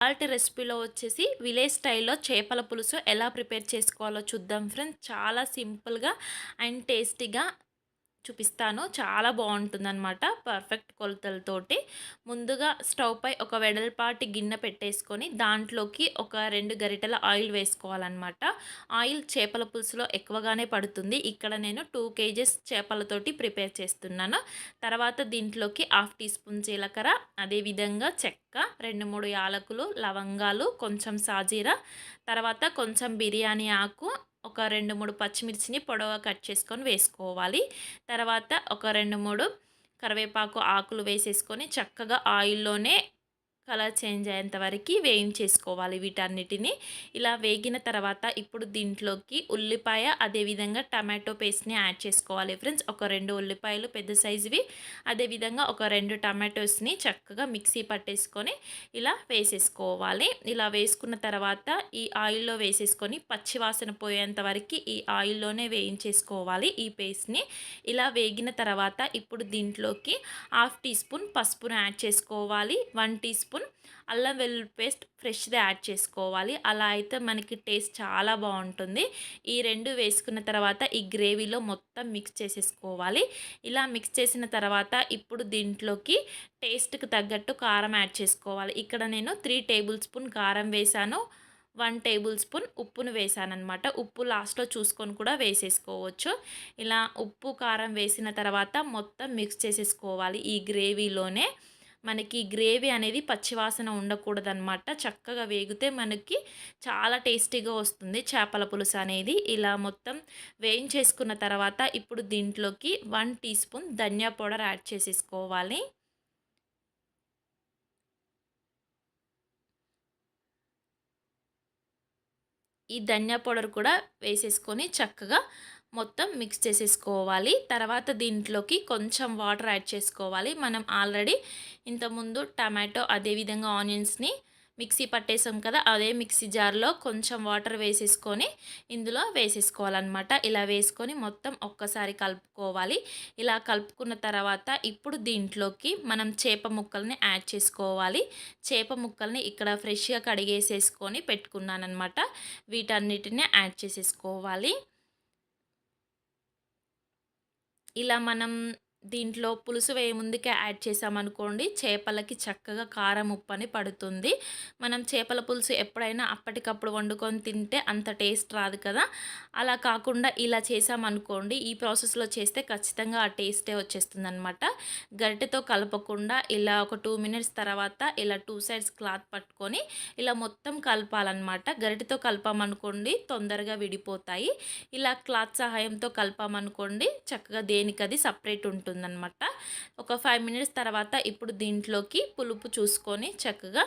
ఇవాళ రెసిపీలో వచ్చేసి విలేజ్ స్టైల్లో చేపల పులుసు ఎలా ప్రిపేర్ చేసుకోవాలో చూద్దాం ఫ్రెండ్స్. చాలా సింపుల్గా అండ్ టేస్టీగా చూపిస్తాను. చాలా బాగుంటుందన్నమాట పర్ఫెక్ట్ కొలతలతోటి. ముందుగా స్టవ్ పై ఒక వెడల్పాటి గిన్నె పెట్టేసుకొని దాంట్లోకి ఒక రెండు గరిటెల ఆయిల్ వేసుకోవాలన్నమాట. ఆయిల్ చేపల పులుసులో ఎక్కువగానే పడుతుంది. ఇక్కడ నేను టూ కేజెస్ చేపలతోటి ప్రిపేర్ చేస్తున్నాను. తర్వాత దీంట్లోకి హాఫ్ టీ స్పూన్ జీలకర్ర అదేవిధంగా చెక్క రెండు మూడు యాలకులు లవంగాలు కొంచెం సాజీరా తర్వాత కొంచెం బిర్యానీ ఆకు ఒక రెండు మూడు పచ్చిమిర్చిని పొడవ కట్ చేసుకొని వేసుకోవాలి. తర్వాత ఒక రెండు మూడు కరివేపాకు ఆకులు వేసేసుకొని చక్కగా ఆయిల్లోనే కలర్ చేంజ్ అయ్యేంత వరకు వేయించేసుకోవాలి వీటన్నిటిని. ఇలా వేగిన తర్వాత ఇప్పుడు దీంట్లోకి ఉల్లిపాయ అదేవిధంగా టమాటో పేస్ట్ని యాడ్ చేసుకోవాలి ఫ్రెండ్స్. ఒక రెండు ఉల్లిపాయలు పెద్ద సైజువి అదేవిధంగా ఒక రెండు టమాటోస్ని చక్కగా మిక్సీ పట్టేసుకొని ఇలా వేసేసుకోవాలి. ఇలా వేసుకున్న తర్వాత ఈ ఆయిల్లో వేసేసుకొని పచ్చివాసన పోయేంత వరకు ఈ ఆయిల్లోనే వేయించేసుకోవాలి ఈ పేస్ట్ని. ఇలా వేగిన తర్వాత ఇప్పుడు దీంట్లోకి హాఫ్ టీ స్పూన్ పసుపును యాడ్ చేసుకోవాలి. వన్ టీ స్పూన్ స్పూన్ అల్లం వెల్లుల్లి పేస్ట్ ఫ్రెష్గా యాడ్ చేసుకోవాలి. అలా అయితే మనకి టేస్ట్ చాలా బాగుంటుంది. ఈ రెండు వేసుకున్న తర్వాత ఈ గ్రేవీలో మొత్తం మిక్స్ చేసేసుకోవాలి. ఇలా మిక్స్ చేసిన తర్వాత ఇప్పుడు దీంట్లోకి టేస్ట్కి తగ్గట్టు కారం యాడ్ చేసుకోవాలి. ఇక్కడ నేను త్రీ టేబుల్ స్పూన్ కారం వేసాను. వన్ టేబుల్ స్పూన్ ఉప్పును వేసానమాట ఉప్పు లాస్ట్లో చూసుకొని కూడా వేసేసుకోవచ్చు. ఇలా ఉప్పు కారం వేసిన తర్వాత మొత్తం మిక్స్ చేసేసుకోవాలి ఈ గ్రేవీలోనే. మనకి గ్రేవీ అనేది పచ్చివాసన ఉండకూడదనమాట చక్కగా వేగితే మనకి చాలా టేస్టీగా వస్తుంది. చేపల పులుసు అనేది ఇలా మొత్తం వేయించేసుకున్న తర్వాత ఇప్పుడు దీంట్లోకి వన్ టీ స్పూన్ ధనియా పౌడర్ యాడ్ చేసేసుకోవాలి. ఈ ధనియా పౌడర్ కూడా వేసేసుకొని చక్కగా మొత్తం మిక్స్ చేసేసుకోవాలి. తర్వాత దీంట్లోకి కొంచెం వాటర్ యాడ్ చేసుకోవాలి. మనం ఆల్రెడీ ఇంతకుముందు టమాటో అదేవిధంగా ఆనియన్స్ని మిక్సీ పట్టేసాం కదా అదే మిక్సీ జార్లో కొంచెం వాటర్ వేసేసుకొని ఇందులో వేసేసుకోవాలన్నమాట. ఇలా వేసుకొని మొత్తం ఒక్కసారి కలుపుకోవాలి. ఇలా కలుపుకున్న తర్వాత ఇప్పుడు దీంట్లోకి మనం చేప ముక్కల్ని యాడ్ చేసుకోవాలి. చేప ముక్కల్ని ఇక్కడ ఫ్రెష్గా కడిగేసేసుకొని పెట్టుకున్నానమాట వీటన్నిటిని యాడ్ చేసేసుకోవాలి. ఇలా మనం దీంట్లో పులుసు వేయ ముందుకే యాడ్ చేసామనుకోండి చేపలకి చక్కగా కారం ఉప్పు అని పడుతుంది. మనం చేపల పులుసు ఎప్పుడైనా అప్పటికప్పుడు వండుకొని తింటే అంత టేస్ట్ రాదు కదా. అలా కాకుండా ఇలా చేసామనుకోండి ఈ ప్రాసెస్లో చేస్తే ఖచ్చితంగా ఆ టేస్టే వచ్చేస్తుంది అనమాట గరిటెతో కలపకుండా ఇలా ఒక టూ మినిట్స్ తర్వాత ఇలా టూ సైడ్స్ క్లాత్ పట్టుకొని ఇలా మొత్తం కలపాలన్నమాట. గరిటెతో కలపామనుకోండి తొందరగా విడిపోతాయి. ఇలా క్లాత్ సహాయంతో కలపామనుకోండి చక్కగా దేనికది సపరేట్ ఉంటుంది. ఉంటుందన్నమాట. ఒక ఫైవ్ మినిట్స్ తర్వాత ఇప్పుడు దీంట్లోకి పులుపు చూసుకొని చక్కగా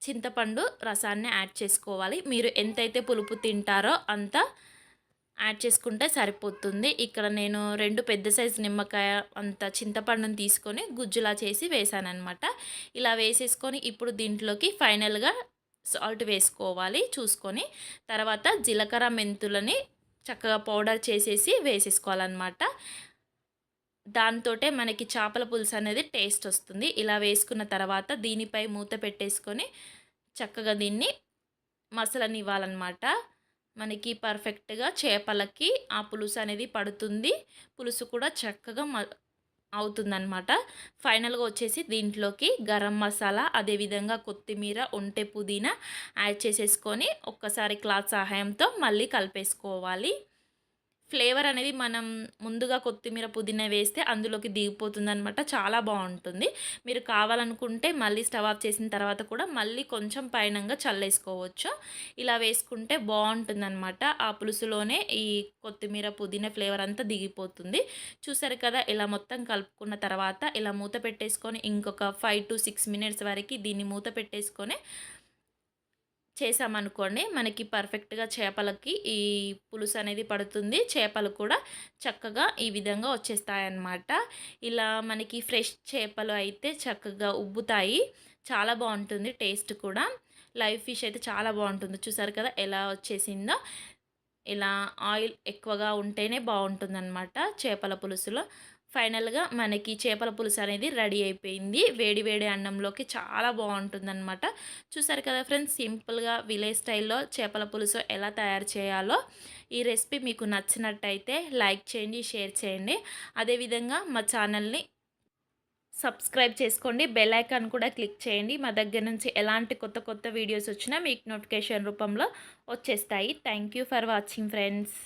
చింతపండు రసాన్ని యాడ్ చేసుకోవాలి. మీరు ఎంతైతే పులుపు తింటారో అంత యాడ్ చేసుకుంటే సరిపోతుంది. ఇక్కడ నేను రెండు పెద్ద సైజు నిమ్మకాయ అంత చింతపండుని తీసుకొని గుజ్జులా చేసి వేసానమాట ఇలా వేసేసుకొని ఇప్పుడు దీంట్లోకి ఫైనల్గా సాల్ట్ వేసుకోవాలి చూసుకొని. తర్వాత జీలకర్ర మెంతులని చక్కగా పౌడర్ చేసేసి వేసేసుకోవాలన్నమాట. దాంతోటే మనకి చేపల పులుసు అనేది టేస్ట్ వస్తుంది. ఇలా వేసుకున్న తర్వాత దీనిపై మూత పెట్టేసుకొని చక్కగా దీన్ని మసలని ఇవ్వాలన్నమాట మనకి పర్ఫెక్ట్గా చేపలకి ఆ పులుసు అనేది పడుతుంది. పులుసు కూడా చక్కగా మ అవుతుందన్నమాట. ఫైనల్గా వచ్చేసి దీంట్లోకి గరం మసాలా అదేవిధంగా కొత్తిమీర ఒంటె పుదీనా యాడ్ చేసేసుకొని ఒక్కసారి క్లాత్ సహాయంతో మళ్ళీ కలిపేసుకోవాలి. ఫ్లేవర్ అనేది మనం ముందుగా కొత్తిమీర పుదీనా వేస్తే అందులోకి దిగిపోతుంది అనమాట చాలా బాగుంటుంది. మీరు కావాలనుకుంటే మళ్ళీ స్టవ్ ఆఫ్ చేసిన తర్వాత కూడా మళ్ళీ కొంచెం పైనంగా చల్లేసుకోవచ్చు. ఇలా వేసుకుంటే బాగుంటుంది అనమాట ఆ పులుసులోనే ఈ కొత్తిమీర పుదీనా ఫ్లేవర్ అంతా దిగిపోతుంది. చూసారు కదా ఇలా మొత్తం కలుపుకున్న తర్వాత ఇలా మూత పెట్టేసుకొని ఇంకొక ఫైవ్ టు సిక్స్ మినిట్స్ వరకు దీన్ని మూత పెట్టేసుకొని చేసామనుకోండి మనకి పర్ఫెక్ట్గా చేపలకి ఈ పులుసు అనేది పడుతుంది. చేపలు కూడా చక్కగా ఈ విధంగా వచ్చేస్తాయన్నమాట. ఇలా మనకి ఫ్రెష్ చేపలు అయితే చక్కగా ఉబ్బుతాయి. చాలా బాగుంటుంది టేస్ట్ కూడా. లైవ్ ఫిష్ అయితే చాలా బాగుంటుంది. చూసారు కదా ఎలా వచ్చేసిందో? ఇలా ఆయిల్ ఎక్కువగా ఉంటేనే బాగుంటుందన్నమాట చేపల పులుసులో ఫైనల్‌గా మనకి చేపల పులుసు అనేది రెడీ అయిపోయింది. వేడి వేడి అన్నంలోకి చాలా బావుంటుందనమాట. చూసారు కదా ఫ్రెండ్స్ సింపుల్‌గా విలేజ్ స్టైల్‌లో చేపల పులుసు ఎలా తయారు చేయాలో. ఈ రెసిపీ మీకు నచ్చినట్టయితే లైక్ చేయండి, షేర్ చేయండి. అదేవిధంగా మా ఛానల్‌ని సబ్స్క్రైబ్ చేసుకోండి. బెల్ ఐకాన్ కూడా క్లిక్ చేయండి. మా దగ్గర నుంచి ఎలాంటి కొత్త కొత్త వీడియోస్ వచ్చినా మీకు నోటిఫికేషన్ రూపంలో వచ్చేస్తాయి. Thank you for watching friends.